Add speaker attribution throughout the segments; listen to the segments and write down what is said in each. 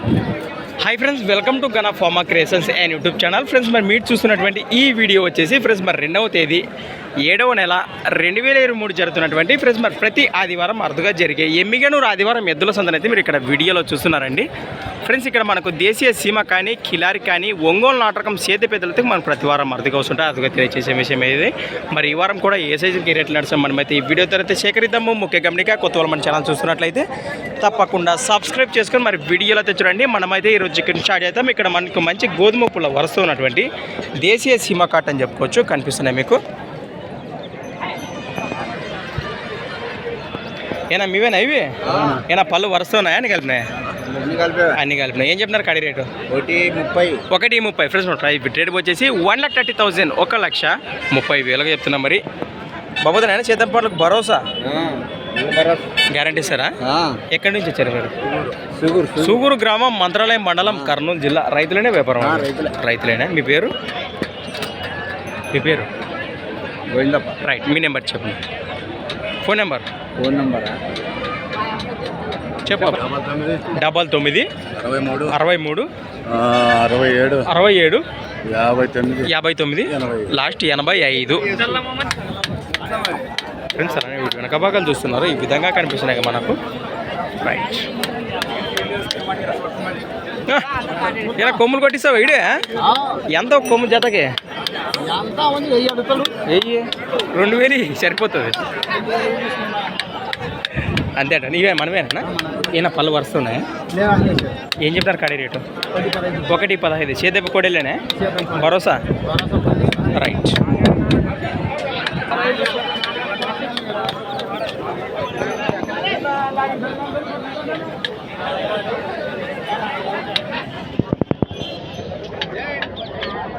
Speaker 1: Hi friends welcome to Gana pharma creations and YouTube channel friends మరి మీరు చూస్తున్నటువంటి ఈ వీడియో వచ్చేసి ఫ్రెండ్స్ మరి రెండవ తేదీ. ఏడవ నెల రెండు వేల ఇరవై మూడు జరుగుతున్నటువంటి ఫ్రెండ్స్ మరి ప్రతి ఆదివారం అరుదుగా జరిగే ఎమ్మిగనూరు ఆదివారం ఎద్దుల సందనైతే అయితే మీరు ఇక్కడ వీడియోలో చూస్తున్నారండి. ఫ్రెండ్స్ ఇక్కడ మనకు దేశీయ సీమ కానీ కిలారి కానీ ఒంగోలు నాటకం సేద పెద్దలతో మనం ప్రతి వారం అరుదుగా వస్తుంటే. అదుగా తెలియచేసే విషయం ఇది మరి ఈ వారం కూడా ఏ సైజుకి రేట్లు నడుస్తాం మనమైతే ఈ వీడియో తర్వాత సేకరిద్దాము. ముఖ్య గమనిక కొత్త వాళ్ళు మన ఛానల్ చూస్తున్నట్లయితే తప్పకుండా సబ్స్క్రైబ్ చేసుకొని మరి వీడియోలో అయితే చూడండి. మనమైతే ఈరోజు చికెన్ స్టార్ట్ చేద్దాం. ఇక్కడ మనకు మంచి గోధుమ పుల్ల వరుస ఉన్నటువంటి దేశీయ సీమ కాట్ అని చెప్పుకోవచ్చు. కనిపిస్తున్నాయి మీకు. ఏనా మీవేనా ఇవి? ఏనా పళ్ళు వరుస ఉన్నాయా అన్ని కలిపినాయా? అన్ని కలిపినాయి. ఏం చెప్తున్నారు కడి రేటు?
Speaker 2: ఒకటి ముప్పై.
Speaker 1: ఒకటి ముప్పై. ఫ్రెండ్స్ రేట్ వచ్చేసి వన్ లాక్ థర్టీ థౌసండ్ ఒక లక్ష ముప్పై వేలుగా చెప్తున్నాం మరి. బాబోదనైనా చేతం పళ్ళకు భరోసా? గ్యారంటీ ఇస్తారా? ఎక్కడి నుంచి వచ్చారు మీరు? సూగూరు గ్రామం మంత్రాలయం మండలం కర్నూలు జిల్లా. రైతులనే వ్యాపారం. రైతులేనా? మీ పేరు? మీ పేరు? రైట్ మీ నెంబర్ చెప్పండి. Phone number?
Speaker 2: ఫోన్ నంబరా?
Speaker 1: చెప్పు. డబల్ తొమ్మిది.
Speaker 2: అరవై మూడు.
Speaker 1: అరవై మూడు.
Speaker 2: అరవై ఏడు.
Speaker 1: అరవై ఏడు.
Speaker 2: యాభై తొమ్మిది.
Speaker 1: యాభై తొమ్మిది.
Speaker 2: ఎనభై.
Speaker 1: లాస్ట్ ఎనభై ఐదు. ఫ్రెండ్స్ అలానే వీటి వెనక భాగాలు చూస్తున్నారు. ఈ విధంగా కనిపిస్తున్నాయి కదా మనకు. రైట్ ఇలా కొమ్ములు కొట్టిస్తావు? ఇడే? ఎంత ఒక కొమ్ము జతకి?
Speaker 2: వెయ్యి
Speaker 1: రెండు వేలు సరిపోతుంది. అంతేట నీవే మనమేనా? ఈయన పళ్ళు వరుస్తున్నాయి. ఏం చెప్తారు కడి రేటు? ఒకటి పదహైదు. చేదెబ్బ కోడేలేనే భరోసా? రైట్.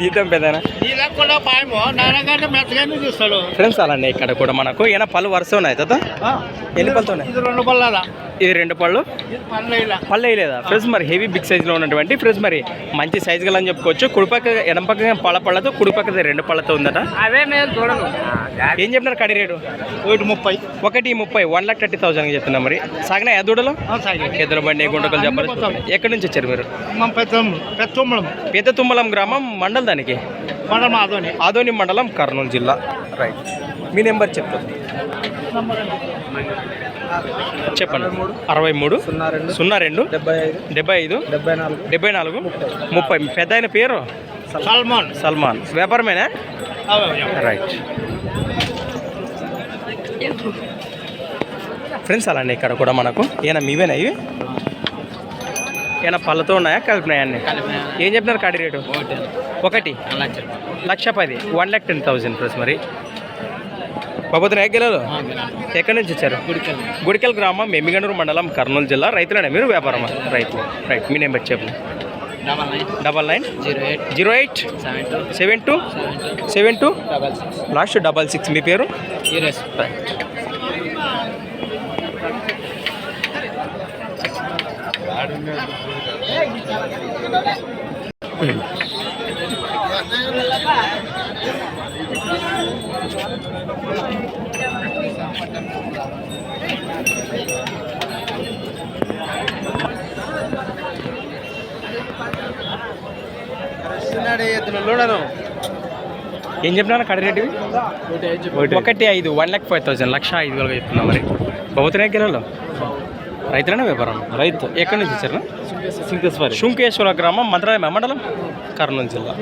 Speaker 1: దీతం పెద్దనా
Speaker 2: కూడా పాయమో నాన్నగారిని మెత్తగానే చూస్తాడు
Speaker 1: ఫ్రెండ్స్ అలానే ఇక్కడ కూడా మనకు. ఈయన పళ్ళు వరుస ఉన్నాయి తాత? ఎన్ని పళ్ళతో ఉన్నాయి?
Speaker 2: ఇది రెండు పళ్ళదా
Speaker 1: ఇది రెండు పళ్ళు?
Speaker 2: ఇది పళ్ళ
Speaker 1: వేయలేదా ఫ్రెండ్స్ మరి హెవీ బిగ్ సైజులో ఉన్నటువంటి ఫ్రెండ్స్ మరి మంచి సైజు గల అని చెప్పుకోవచ్చు. కుడిపక్క ఎడం పక్క పళ్ళ పళ్ళతో కుడిపక్క రెండు పళ్ళతో ఉందట.
Speaker 2: అవే నేను చూడను.
Speaker 1: ఏం చెప్తున్నారు కడి రేటు?
Speaker 2: ఒకటి ముప్పై.
Speaker 1: ఒకటి ముప్పై వన్ లాక్ థర్టీ థౌసండ్ చెప్తున్నా మరి. సాగినా ఎదుడలో ఎద్దుల బండి గుంటకలు చెప్పాలి ఎక్కడి నుంచి వచ్చారు మీరు?
Speaker 2: పెద్ద పెద్ద తుమ్మలం
Speaker 1: పెద్ద తుమ్మలం గ్రామం మండల్ దానికి?
Speaker 2: మండలం మాధవని
Speaker 1: ఆదోని మండలం కర్నూలు జిల్లా. రైట్. మీ నెంబర్ చెప్తాను చెప్పండి. అరవై మూడు
Speaker 2: సున్నా రెండు
Speaker 1: సున్నా రెండు
Speaker 2: డెబ్బై ఐదు
Speaker 1: డెబ్బై ఐదు
Speaker 2: డెబ్బై నాలుగు
Speaker 1: డెబ్బై నాలుగు ముప్పై. పెద్ద ఆయన పేరు?
Speaker 2: సల్మాన్.
Speaker 1: సల్మాన్. వ్యాపారమేనా? రైట్. ఫ్రెండ్స్ అలానే ఇక్కడ కూడా మనకు. ఏనా మీవేనా ఇవి? ఏనా పళ్ళతో ఉన్నాయా? కలిపినాయా అన్ని? ఏం చెప్తున్నారు కాడి రేటు? ఒకటి. లక్ష పది. One lakh ten thousand plus మరి. బాబోతున్న గిలాలు? ఎక్కడి నుంచి వచ్చారు? గుడికల్ గ్రామం ఎమ్మిగనూరు మండలం కర్నూలు జిల్లా రైతులేనా. మీరు వ్యాపారమా? రైతు. రైట్ మీ నెంబర్ చెప్పండి.
Speaker 2: Double nine.
Speaker 1: Double nine.
Speaker 2: Zero eight.
Speaker 1: Zero eight.
Speaker 2: Seven two.
Speaker 1: Seven two.
Speaker 2: Seven two.
Speaker 1: Seven two.
Speaker 2: Double six.
Speaker 1: Last double six. మీ పేరు?
Speaker 2: జీరో
Speaker 1: ఏం చెప్పినా కడి రేటు ఒకటి ఐదు. వన్ ల్యాక్ ఫైవ్ థౌసండ్ లక్ష ఐదు వేలుగా చెప్తున్నా మరి. బహుతనే కిలోలు? రైతులనే వ్యాపారం రైతు. ఎక్కడి నుంచి వచ్చారు?
Speaker 2: సింకేశ్వరి
Speaker 1: శుంకేశ్వర గ్రామం మంత్రాలయం మండలం? కర్నూలు జిల్లా.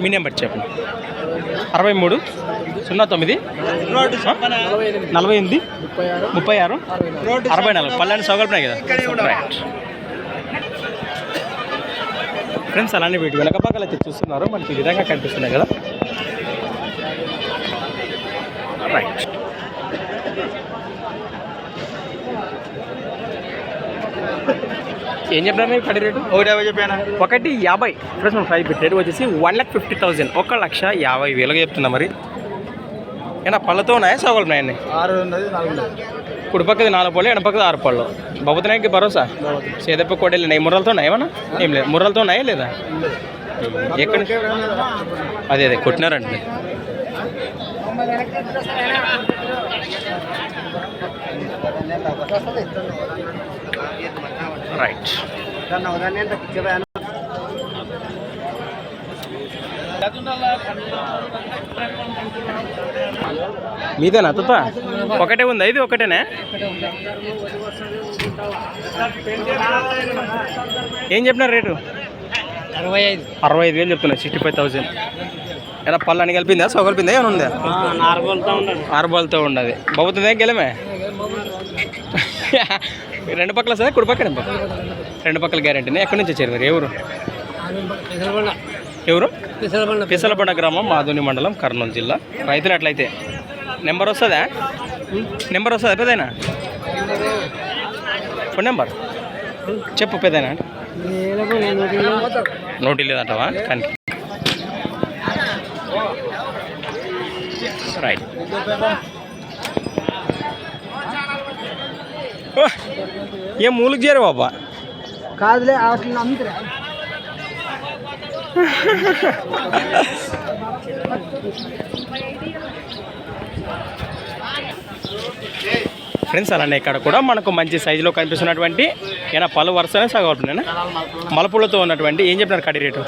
Speaker 1: మీ నెంబర్ చెప్పండి. అరవై మూడు సున్నా తొమ్మిది? నలభై ఎనిమిది ముప్పై ఆరు. అరవై నాలుగు. పల్లెని సౌకల్పనాయి కదా? రైట్ ఫ్రెండ్స్ అలానే వీటి వెనక పక్కల అయితే చూస్తున్నారు. మనకి ఈ విధంగా కనిపిస్తున్నాయి కదా? రైట్ ఏం చెప్పినారు మీరు కడి రేటు?
Speaker 2: ఒకటి యాభై చెప్పాను?
Speaker 1: ఒకటి యాభై. ఫ్రెండ్స్ మన ప్రైస్ పెట్టేది వచ్చేసి వన్ ల్యాక్ ఫిఫ్టీ థౌసండ్. ఒక లక్ష యాభై వేలుగా చెప్తున్నా మరి. ఏనా పళ్ళతో ఉన్నాయా సవాళ్ళు ఉన్నాయండి
Speaker 2: ఆరు
Speaker 1: కుడి పక్కది నాలుగు పళ్ళు ఎడ పక్కది ఆరు పళ్ళు. బొబ్బతనానికి భరోసా? సేదప్ప కోడలు ఉన్నాయి. ముర్రలతో ఉన్నాయి ఏమన్నా? ఏం లేదు. ముర్రలతో ఉన్నాయా లేదా? ఎక్కడ? అదే అదే కొట్టినారండి. రైట్ మీదేనా తుత? ఒకటే ఉందా? ఇది ఒకటేనా? ఏం చెప్పినారు రేటు?
Speaker 2: అరవై ఐదు.
Speaker 1: అరవై ఐదు వేలు చెప్తున్నా సిక్స్టీ ఫైవ్ థౌసండ్ ఎలా పళ్ళు అని కలిపిందా? సో కలిపిందా? ఏమైనా ఉందా? ఆరుబాల్తో ఉండదు బాగుతుందా గెలమే? రెండు పక్కల సార్? కుడి పక్క రెండు పక్కల? గ్యారెంటీనే? ఎక్కడి నుంచి వచ్చారు మీరు? ఎవరు ఎవరు? పిసలబండ. గ్రామం మాధుని మండలం కర్నూలు జిల్లా. రైతులు అట్లయితే. నెంబర్ వస్తుందా? నెంబర్ వస్తుందా పెదైనా ఫోన్ నెంబర్? చెప్పు పెదైనా నోటి లేదంటావా? కానీ. రైట్. ఓ, ఏం మూలుగు చేరు బాబా?
Speaker 2: కాదులే అట్లా అమ్ముతురా
Speaker 1: ఫ్రెండ్స్ అలానే ఇక్కడ కూడా మనకు మంచి సైజులో కనిపిస్తున్నటువంటి ఏమైనా పలు వరుసనే సగవుతున్నాయి మలుపులతో ఉన్నటువంటి ఏం చెప్తున్నారు కడి రేటు?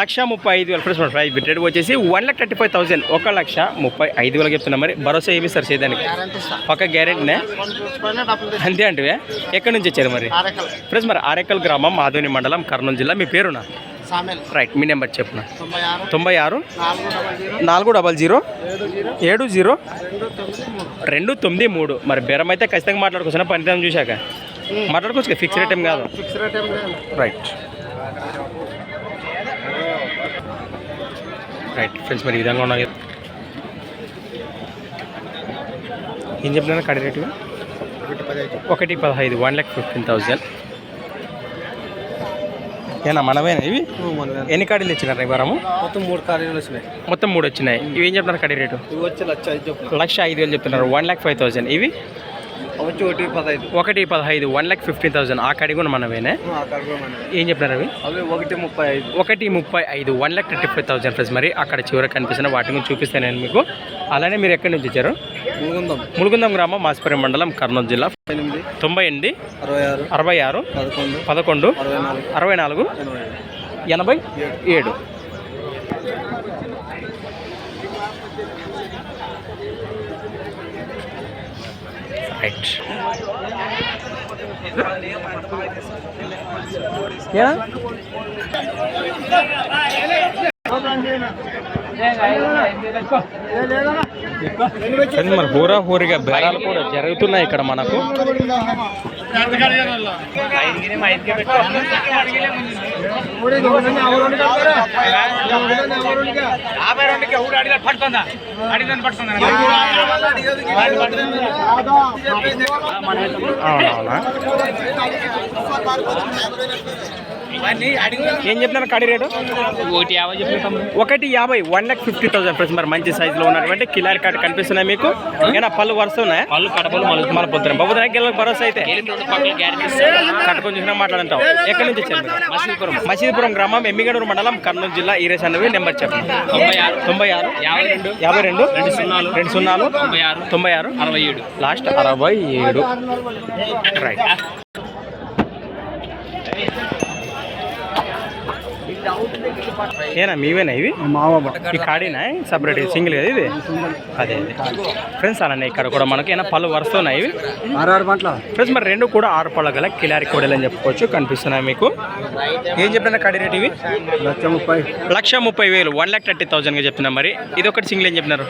Speaker 1: లక్ష ముప్పై ఐదు వేల. ఫ్రెండ్స్ ప్రైస్ బిట్ రేట్ వచ్చేసి one lakh thirty five thousand ఒక లక్ష ముప్పై ఐదు వేలకు చెప్తున్నా మరి. భరోసా ఏమి సార్ చేయడానికి? పక్క గ్యారెంటీనే? అంతే అంటే ఎక్కడి నుంచి వచ్చారు మరి? ఫ్రెండ్స్ మరి ఆరేకల్ గ్రామం ఆదోని మండలం కర్నూలు జిల్లా. మీ పేరునా? రైట్ మీ నెంబర్ చెప్పున.
Speaker 2: తొంభై ఆరు. నాలుగు డబల్ జీరో. ఏడు జీరో. రెండు తొమ్మిది మూడు.
Speaker 1: మరి బేరం అయితే ఖచ్చితంగా మాట్లాడుకోవచ్చు పనితనం చూశాక. మాట్లాడుకోవచ్చు ఫిక్స్ రేట్ ఏం కాదు.
Speaker 2: రేట్
Speaker 1: రైట్ ఫ్రెండ్స్ మరి ఈ విధంగా ఉన్నాయి ఏం చెప్పినా కడి రేటు?
Speaker 2: ఒకటి పదహైదు.
Speaker 1: ఒకటి పదహైదు వన్ ల్యాక్ ఫిఫ్టీన్ థౌజండ్ ఏనా మనమేనా ఇవి? ఎన్ని కాడీలు ఇచ్చినారు ఈ వారము?
Speaker 2: మొత్తం మూడు కార్యాలు వచ్చినాయి.
Speaker 1: మొత్తం మూడు వచ్చినాయి. ఇవి ఏం చెప్తున్నారు కడి రేటు?
Speaker 2: లక్ష ఐదు
Speaker 1: వేలు చెప్తున్నారు. వన్ ల్యాక్ ఫైవ్ థౌసండ్ ఇవి?
Speaker 2: వచ్చి ఒకటి పదహైదు.
Speaker 1: ఒకటి పదహైదు వన్ ల్యాక్ ఫిఫ్టీన్ థౌసండ్ ఆ కడి కూడా మనమేనే. ఏం చెప్పినారు అవి?
Speaker 2: అవి ఒకటి ముప్పై ఐదు.
Speaker 1: ఒకటి ముప్పై ఐదు one lakh thirty five thousand friends మరి అక్కడ చివరికి కనిపిస్తున్న వాటి గురించి చూపిస్తాను నేను మీకు. అలానే మీరు ఎక్కడి నుంచి వచ్చారు?
Speaker 2: మూగుందాం
Speaker 1: ములుగుందం గ్రామం మాసిపురం మండలం కర్నూలు జిల్లా. తొంభై ఎనిమిది
Speaker 2: అరవై ఆరు.
Speaker 1: అరవై ఆరు
Speaker 2: పదకొండు.
Speaker 1: పదకొండు
Speaker 2: అరవై నాలుగు.
Speaker 1: అరవై నాలుగు
Speaker 2: ఎనభై
Speaker 1: ఎనభై ఏడు. రైట్ యా మరి హోరా హోరీగా బేరాలు కూడా జరుగుతున్నాయి ఇక్కడ మనకు. ఏం చెప్తున్నారు కడి రేటు?
Speaker 2: ఒకటి యాభై
Speaker 1: ఒకటి యాభై one lakh fifty thousand friends మరి మంచి సైజులో ఉన్నటువంటి కిలారి కార్డు కనిపిస్తున్నాయి మీకు. ఏనా పళ్ళు వరుస ఉన్నాయి?
Speaker 2: పళ్ళు కడపలు మలుపు
Speaker 1: మన పొద్దున. బాబు గిల్లలకు భరోసా అయితే. కట్టుకొని చూసినా మాట్లాడంటాం ఎక్కడి నుంచి వచ్చారు?
Speaker 2: మసీదుపురం.
Speaker 1: మసీదుపురం గ్రామం ఎమ్మిగడూరు మండలం కర్నూలు జిల్లా ఈరేస్ అన్నవి నెంబర్ చెప్పండి
Speaker 2: తొంభై ఆరు.
Speaker 1: తొంభై ఆరు?
Speaker 2: యాభై రెండు.
Speaker 1: యాభై రెండు?
Speaker 2: రెండు సున్నాలు.
Speaker 1: రెండు సున్నాలు?
Speaker 2: తొంభై ఆరు.
Speaker 1: తొంభై ఆరు?
Speaker 2: అరవై ఏడు.
Speaker 1: లాస్ట్ అరవై ఏడు. రైట్ ఏనా మీవేనా ఇవి? ఈ కాడీనా సపరేట్ సింగిల్ కదా ఇది? అదే ఫ్రెండ్స్ అలానే ఇక్కడ కూడా మనకి. ఏమైనా పళ్ళు వరుస్తున్నాయి ఇవి?
Speaker 2: ఆరు పంటల.
Speaker 1: ఫ్రెండ్స్ మరి రెండు కూడా ఆరు పళ్ళ గల కిలారి కోడలు అని చెప్పుకోవచ్చు కనిపిస్తున్నాయి మీకు. ఏం చెప్పిన కడి రేట్ ఇవి?
Speaker 2: లక్ష ముప్పై.
Speaker 1: లక్ష ముప్పై వేలు వన్ ల్యాక్ థర్టీ థౌసండ్గా చెప్తున్నా మరి. ఇది ఒకటి సింగిల్ ఏం చెప్పినారు?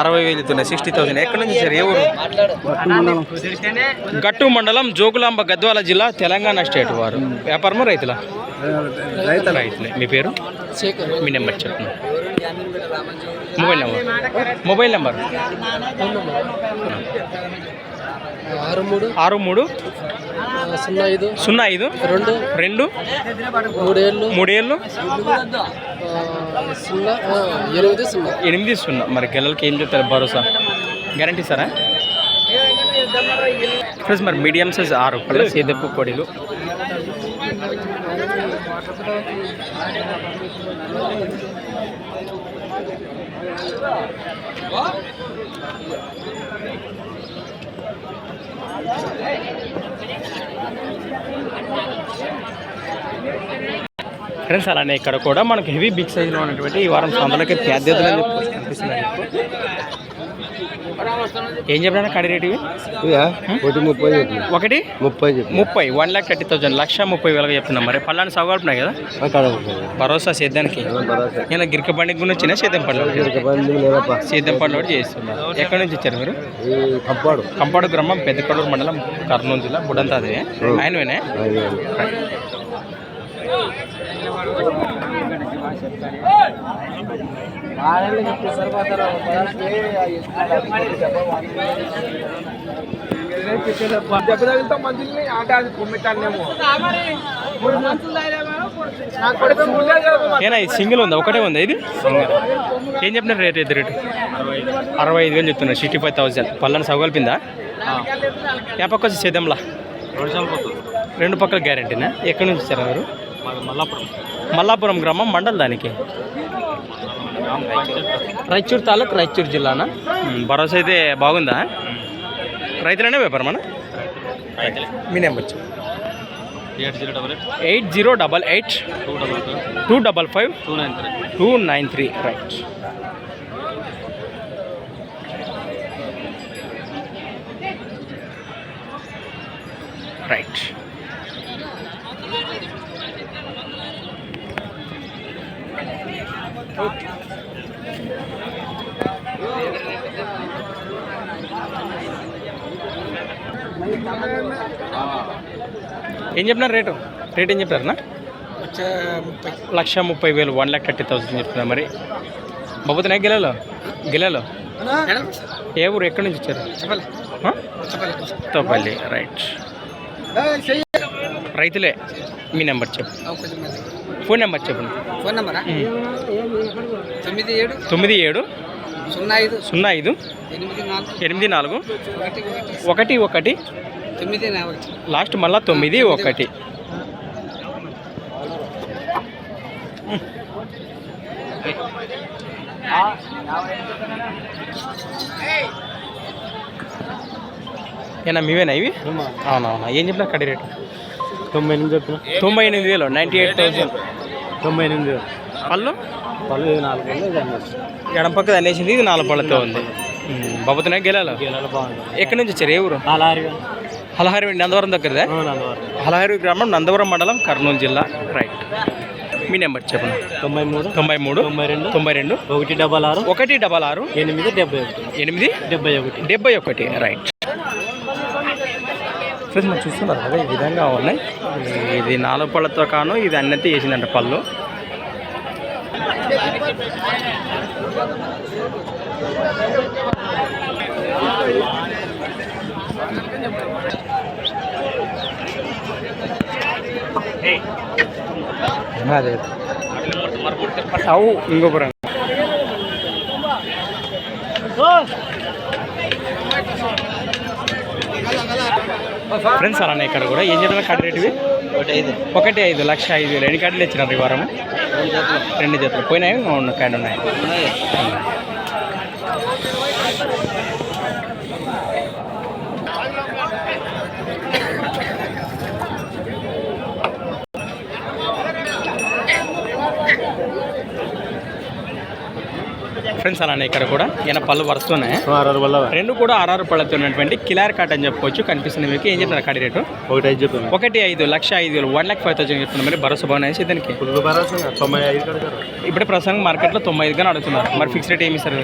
Speaker 2: అరవై.
Speaker 1: వేలు సిక్స్టీ థౌసండ్ ఎక్కడి నుంచి సార్ ఏ ఊరు? గట్టు మండలం. జోగులాంబ గద్వాల జిల్లా తెలంగాణ స్టేట్ వారు. వ్యాపారము రైతుల?
Speaker 2: రైతు
Speaker 1: రైతులే మీ పేరు? మీ నెంబర్ చెప్పండి. Mobile number. Mobile number.
Speaker 2: ఆరు మూడు.
Speaker 1: ఆరు మూడు.
Speaker 2: సున్నా ఐదు.
Speaker 1: సున్నా ఐదు.
Speaker 2: రెండు.
Speaker 1: రెండు.
Speaker 2: మూడేళ్ళు.
Speaker 1: మూడేళ్ళు.
Speaker 2: సున్నా ఎనిమిది సున్నా.
Speaker 1: ఎనిమిది సున్నా. మరి గెలలకి ఏం చెప్తారు? భరోసా. గ్యారంటీ సారా ఫ్రెండ్స్ మరి మీడియం సైజ్ ఆరు. పళ్ళ సేదప్పు పొడిలు. ఫ్రెండ్స్ అలానే ఇక్కడ కూడా మనకు హెవీ బిగ్ సైజ్లో ఉన్నటువంటి ఈ వారం సంతలకి ప్యాద్యతలు అని చెప్పి కనిపిస్తున్నాయి. ఏం చెప్పినా కడి రేటు?
Speaker 2: ఒకటి ముప్పై
Speaker 1: ఒకటి?
Speaker 2: ముప్పై
Speaker 1: ముప్పై. వన్ ల్యాక్ థర్టీ థౌసండ్ లక్ష ముప్పై వేలకు చెప్తున్నాం మరి. పళ్ళని సగలుపున్నాయి కదా? భరోసా సేద్యానికి? ఇలా గిరిక బండికి కూడా వచ్చినా సేద్యం
Speaker 2: లేదప్పా.
Speaker 1: సేద్యం పళ్ళు కూడా చేస్తున్నారు. ఎక్కడి నుంచి వచ్చారు మీరు?
Speaker 2: కంపాడు.
Speaker 1: కంపాడు గ్రామం పెద్దకొడూరు మండలం కర్నూలు జిల్లా అదే ఏనా ఇది సింగిల్ ఉందా? ఒకటే ఉందా ఇది? ఏం చెప్పినారు రేట్ ఇది రేటు? అరవై ఐదు వేలు చెప్తున్నారు సిక్స్టీ ఫైవ్ థౌసండ్. పళ్ళని సగలిపిందా ఏ పక్క వచ్చి సేద్యంలా రెండు పక్కల గ్యారంటీనా? ఎక్కడి నుంచి వచ్చారా మీరు మల్లాపురం గ్రామం మండల్ దానికి? రాయచూరు తాలూకు రాయచూరు జిల్లానా? భరోసా అయితే బాగుందా? రైతులనే వ్యాపారం అన్న మీ నెంబర్ చెప్పు. Eight zero double eight. Two double five. Two nine three. Right. Right. ఏం చెప్పినారు రేటు? రేట్ ఏం చెప్పారన్నా? లక్ష ముప్పై వేలు వన్ ల్యాక్ థర్టీ థౌసండ్ చెప్తున్నా మరి. బాబుతున్నాయి గిలాలో? గిలాలో? ఏ ఊరు? ఎక్కడి నుంచి వచ్చారు? తోపల్లి రైట్. రైతులే మీ నెంబర్ చెప్పు. ఫోన్ నెంబర్ చెప్పండి
Speaker 2: ఫోన్ నెంబరా. తొమ్మిది ఏడు.
Speaker 1: తొమ్మిది ఏడు.
Speaker 2: సున్నా ఐదు.
Speaker 1: సున్నా ఐదు.
Speaker 2: ఎనిమిది నాలుగు. ఒకటి ఒకటి.
Speaker 1: లాస్ట్ మళ్ళా తొమ్మిది ఒకటి. ఏనా మీవేనా ఇవి? అవునవునా. ఏం చెప్పినా కడి రేటు.
Speaker 2: తొంభై ఎనిమిది చెప్పిన.
Speaker 1: తొంభై ఎనిమిది వేలు నైంటీ ఎయిట్ థౌసండ్.
Speaker 2: తొంభై ఎనిమిది వేలు.
Speaker 1: పళ్ళు?
Speaker 2: పళ్ళు ఇది నాలుగు అన్నది
Speaker 1: ఎడం పక్కది అనేసింది ఇది నాలుగు పళ్ళతో ఉంది. బాబుతున్నాయి గెలాలో?
Speaker 2: గేలాలు బాగుంది.
Speaker 1: ఎక్కడి నుంచి వచ్చారు? ఏ ఊరు? హలహారి నందవరం దగ్గరదా? హలహారి గ్రామం నందవరం మండలం కర్నూలు జిల్లా. రైట్ మీ నెంబర్ చెప్పండి.
Speaker 2: తొంభై మూడు
Speaker 1: తొంభై మూడు
Speaker 2: తొంభై రెండు
Speaker 1: తొంభై రెండు.
Speaker 2: ఒకటి డబల్ ఆరు
Speaker 1: ఒకటి డబల్ ఆరు
Speaker 2: ఎనిమిది డెబ్బై ఒకటి.
Speaker 1: ఎనిమిది
Speaker 2: డెబ్బై ఒకటి.
Speaker 1: డెబ్బై ఒకటి. రైట్ ఫ్రెండ్స్ మనం చూస్తున్నారు కదా ఈ విధంగా ఉన్నాయి. ఇది నాలుగు పళ్ళతో కాను ఇది అన్నైతే వేసిందంట పళ్ళు. అదే అవు ఇంకొక రంగు ఫ్రెండ్స్ అలానే ఇక్కడ కూడా ఏం చెప్పిన కార్డు రేటువి
Speaker 2: ఒకటి ఐదు
Speaker 1: ఒకటి ఐదు లక్ష ఐదు వేలు ఎన్ని కార్డులు ఇచ్చినారు ఈ వారం రెండు జతలు పోయినాయి ఉన్న కార్డు ఉన్నాయి ఫ్రెండ్స్ అలానే ఇక్కడ కూడా ఈయన పళ్ళు వరుస్తున్నాయి రెండు కూడా ఆర్ఆర్ పళ్ళతో ఉన్నటువంటి కిలార్ కాట్ అని చెప్పుకోవచ్చు కనిపిస్తుంది మీకు. ఏం చెప్తున్నారు కాడి రేటు?
Speaker 2: ఒకటి ఐదు చెప్పాను
Speaker 1: ఒకటి ఐదు లక్ష ఐదు వేలు వన్ ల్యాక్ ఫైవ్ థౌసండ్ చెప్తున్నారు మరి భరోసా బాగున్నాయి దానికి
Speaker 2: ఇప్పుడు
Speaker 1: ప్రస్తుతం మార్కెట్లో తొంభై ఐదుగా అడుగుతున్నారు. మరి ఫిక్స్ రేట్ ఏమి ఇస్తారు?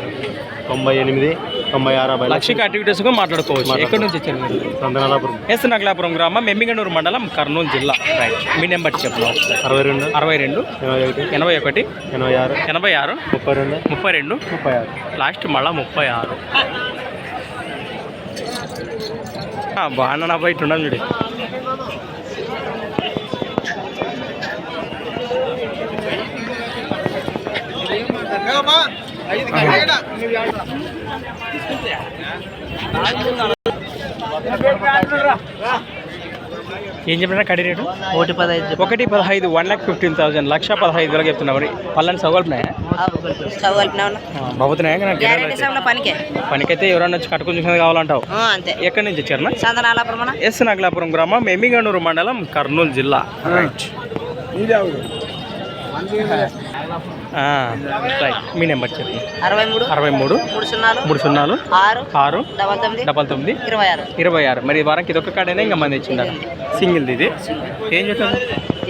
Speaker 2: తొంభై ఎనిమిది తొంభై ఆరు అరవై
Speaker 1: లక్షకి యాక్టివిటీస్గా మాట్లాడుకోవచ్చు. ఎక్కడి నుంచి వచ్చారు మీరు? ఎస్ నగలాపురం గ్రామం ఎమ్మిగనూరు మండలం కర్నూలు జిల్లా. రైట్ మీ నెంబర్ చెప్పు
Speaker 2: అరవై రెండు
Speaker 1: అరవై రెండు
Speaker 2: ఎనభై ఒకటి
Speaker 1: ఎనభై
Speaker 2: ఆరు
Speaker 1: ఎనభై ఆరు
Speaker 2: ముప్పై రెండు.
Speaker 1: ముప్పై రెండు
Speaker 2: ముప్పై ఆరు.
Speaker 1: లాస్ట్ మళ్ళా ముప్పై ఆరు. బాగున్నా బయట ఉండదు చూడు. ఏం చెప్పినా కడి రేటు?
Speaker 3: ఒకటి పదహైదు.
Speaker 1: ఒకటి పదహైదు వన్ ల్యాక్ ఫిఫ్టీన్ థౌసండ్ లక్ష పదహైదు వేలకు చెప్తున్నా మరి. పళ్ళని సగల్పునాయా
Speaker 3: స్టవ్ కలిపినా ఉన్నా
Speaker 1: బాబుతున్నాయా
Speaker 3: పనికే.
Speaker 1: పనికైతే ఎవరన్నా వచ్చి కట్టుకుని చూసినది కావాలంటావు.
Speaker 3: ఆ, అంతే.
Speaker 1: ఎక్కడి నుంచి వచ్చారు ఎస్ నగలాపురం గ్రామం ఎమ్మిగండూరు మండలం కర్నూలు జిల్లా. రైట్. రైట్ మీ నెంబర్ చెప్పండి
Speaker 3: అరవై మూడు
Speaker 1: అరవై మూడు
Speaker 3: మూడు సున్నాలు
Speaker 1: మూడు సున్నాలు
Speaker 3: ఆరు
Speaker 1: ఆరు
Speaker 3: డబల్ తొమ్మిది
Speaker 1: డబల్ తొమ్మిది
Speaker 3: ఇరవై ఆరు.
Speaker 1: ఇరవై ఆరు. మరి వారానికి ఇదొక కాడైనా ఇంకా మంది ఇచ్చిండారు సింగిల్ది ఇది. ఏం చెప్తాను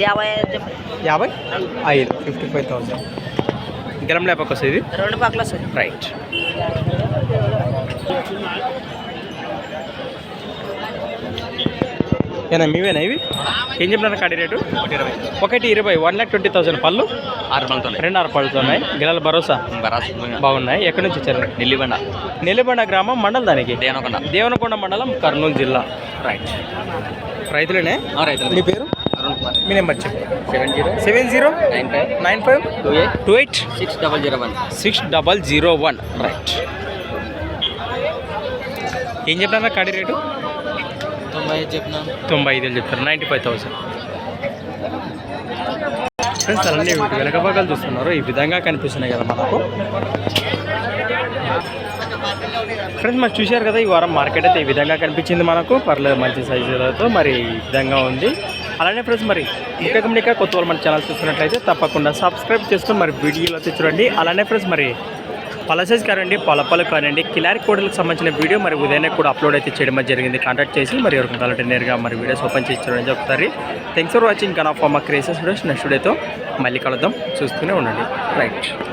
Speaker 3: యాభై ఐదు చెప్పు.
Speaker 1: యాభై? ఐదు ఫిఫ్టీ ఫైవ్ థౌసండ్ గెలం లేపక వస్తుంది
Speaker 3: రెండు పక్కల
Speaker 1: రైట్ ఏనా మీవేనా ఇవి? ఏం చెప్పినారు కాడి రేటు? ఒకటి ఇరవై వన్ ల్యాక్ ట్వంటీ థౌసండ్ పళ్ళు.
Speaker 4: ఆరు పళ్ళతో
Speaker 1: రెండు ఆరు పళ్ళుతో ఉన్నాయి గిలాల భరోసా? బాగున్నాయి. ఎక్కడి నుంచి వచ్చారు?
Speaker 4: నెల్లిబండ.
Speaker 1: నెల్లిబండ గ్రామం మండలం దానికి?
Speaker 4: దేనకొండ
Speaker 1: దేవనకొండ మండలం కర్నూలు జిల్లా. రైట్. రైతులేనే?
Speaker 4: రైతులు.
Speaker 1: మీ పేరు?
Speaker 4: అరుణ్ కుమార్.
Speaker 1: మీ నెంబర్ చెప్పు.
Speaker 4: Seven zero
Speaker 1: seven zero
Speaker 4: nine five
Speaker 1: nine five
Speaker 4: two eight
Speaker 1: two eight
Speaker 4: six double zero one.
Speaker 1: Six double zero one. Right. ఏం చెప్పినా కాడి రేటు?
Speaker 4: తొంభై ఐదు
Speaker 1: చెప్తారు. నైంటీ ఫైవ్ థౌసండ్ ఫ్రెండ్స్ అలానే వీటి వెనక భాగాలు చూస్తున్నారు. ఈ విధంగా కనిపిస్తున్నాయి కదా మనకు. ఫ్రెండ్స్ మరి చూశారు కదా ఈ వారం మార్కెట్ అయితే ఈ విధంగా కనిపించింది మనకు. పర్లేదు మంచి సైజులతో మరి ఈ విధంగా ఉంది. అలానే ఫ్రెండ్స్ మరి ఇంకా ఇంకా కొత్త వాళ్ళు మన ఛానల్ చూస్తున్నట్లయితే తప్పకుండా సబ్స్క్రైబ్ చేసుకొని మరి వీడియోలో అయితే చూడండి. అలానే ఫ్రెండ్స్ మరి పలసెస్ కానివ్వండి పొలపలు కానివ్వండి కిలారి కోడలకు సంబంధించిన వీడియో మరి ఉదయాన్నే కూడా అప్లోడ్ అయితే చేయడం జరిగింది. కాంటాక్ట్ చేసి మరి ఎవరికి కావాలంటే నేరుగా మరి వీడియోస్ ఓపెన్ చేసి చూడండి. ఒకసారి థ్యాంక్స్ ఫర్ వాచింగ్ కన్ ఆఫ్ మా క్రేసెస్ వీడియోస్ నెక్స్ట్ వీడియోతో మళ్ళీ కలుద్దాం. చూస్తూనే ఉండండి. రైట్